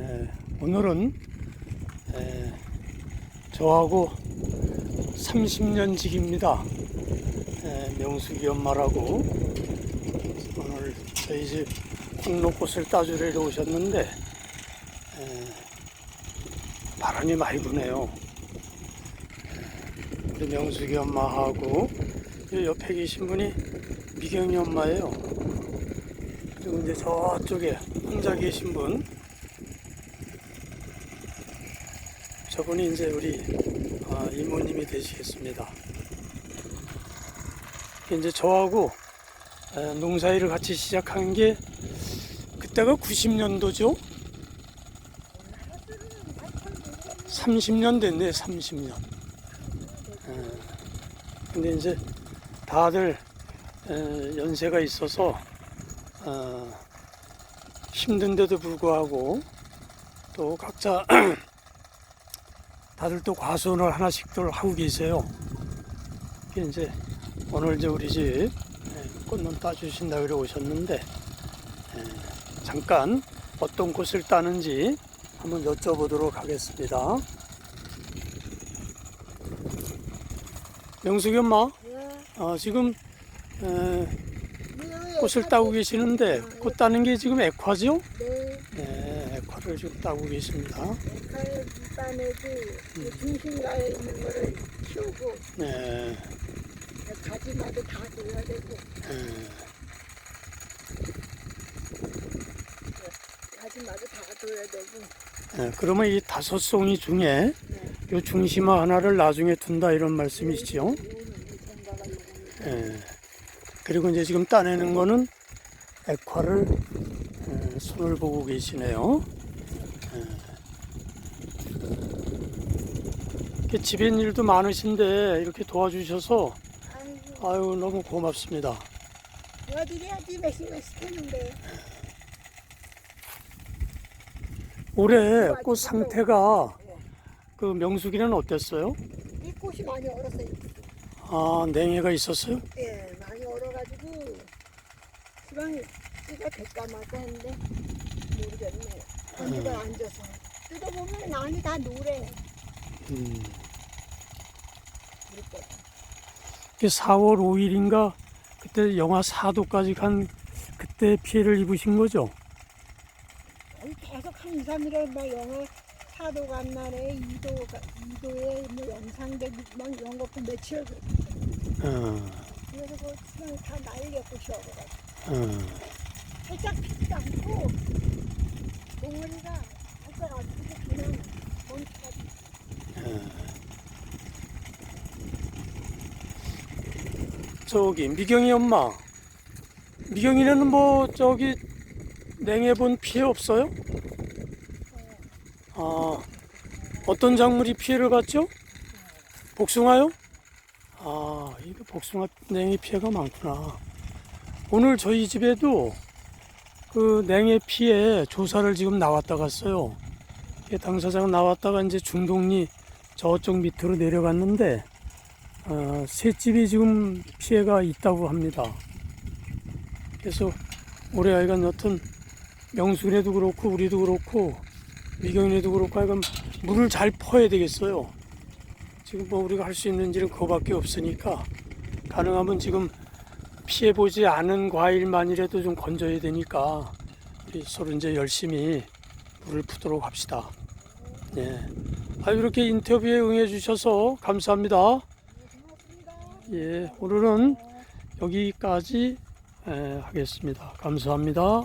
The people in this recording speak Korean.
에, 오늘은 에, 저하고 30년 지기입니다. 에, 명숙이 엄마라고 오늘 저희 집 콩로꽃을 따주러 오셨는데 에, 바람이 많이 부네요. 에, 우리 명숙이 엄마하고 이 옆에 계신 분이 미경이 엄마예요. 그리고 이제 저쪽에 혼자 계신 분 저분이 이제 우리 아, 이모님이 되시겠습니다. 이제 저하고 에, 농사일을 같이 시작한 게 그때가 90년도죠? 30년 됐네, 30년. 에, 근데 이제 다들 에, 연세가 있어서 어, 힘든데도 불구하고 또 각자 다들 또 과수원을 하나씩들 하고 계세요. 이게 이제 오늘 이제 우리 집 예, 꽃눈 따주신다 그래 오셨는데 예, 잠깐 어떤 꽃을 따는지 한번 여쭤보도록 하겠습니다. 명숙이 엄마, 어, 지금 에, 꽃을 따고 계시는데 꽃 따는 게 지금 액화죠? 네, 네, 액화를 지금 따고 계십니다. 칼 밑단에도 그 중심가에 있는 거를 키우고 네, 가지마도 다 둬야 되고 네. 가지마도 다 둬야 되고 네, 그러면 이 다섯 송이 중에 네. 요 중심화 하나를 나중에 둔다 이런 말씀이시죠? 생각가 요거는 예. 그리고 이제 지금 따내는 거는 액화를 예, 손을 보고 계시네요. 예. 집안일도 많으신데 이렇게 도와주셔서 아유 너무 고맙습니다. 도와드려야지 몇십 몇십 했는데 올해 꽃 상태가 그 명수기는 어땠어요? 이 꽃이 많이 얼었어요. 아 냉해가 있었어요? 예, 많이 얼어가지고 시방이 씨가 될까 말까 했는데 모르겠네. 언니가 앉아서 뜯어보면 안이 다 노래. 음. 이렇게. 이게 4월 5일인가 그때 영하 4도까지 간 그때 피해를 입으신 거죠? 아니, 계속 한 2, 3일에 막 영하 4도 간 날에 2도, 2도에 뭐 영상되고 막 이런 것도 며칠 어, 그래서 그 그냥 다 날렸고 쉬어가지고 어. 살짝 피지도 않고 덩어리가 살짝 아프고 그냥 먼지가 저기 미경이 엄마 미경이는 뭐 저기 냉해 본 피해 없어요? 아 어떤 작물이 피해를 봤죠? 복숭아요? 아 이거 복숭아 냉해 피해가 많구나 오늘 저희 집에도 그 냉해 피해 조사를 지금 나왔다 갔어요 당사자가 나왔다가 이제 중동리 저쪽 밑으로 내려갔는데 어, 새 집이 지금 피해가 있다고 합니다. 그래서 올해 하여간 여튼 명순에도 그렇고 우리도 그렇고 미경이네도 그렇고 하여간 물을 잘 퍼야 되겠어요. 지금 뭐 우리가 할 수 있는 일은 그거밖에 없으니까 가능하면 지금 피해 보지 않은 과일만이라도 좀 건져야 되니까 우리 서로 이제 열심히 물을 푸도록 합시다. 예. 아 이렇게 인터뷰에 응해 주셔서 감사합니다. 예, 오늘은 여기까지 에, 하겠습니다. 감사합니다.